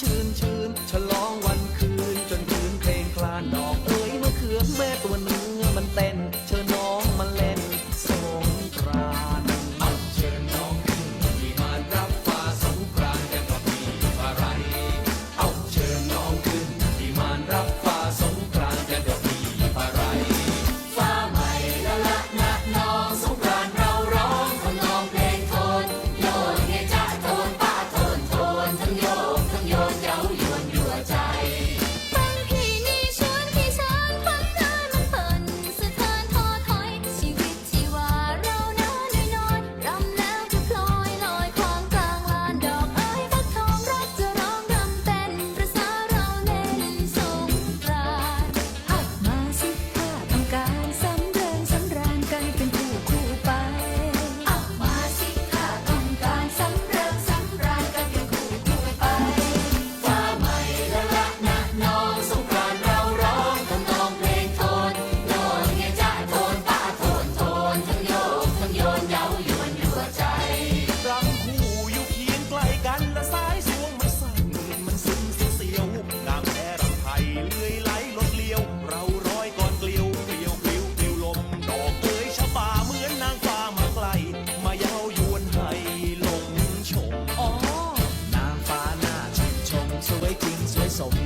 ชื่นชื่นฉลองวันคืนจนคืนเพลงคลานดอกเอ๋ยมะเขือแม่ตัวเนื้อมันเต้นเชิญ Yo, so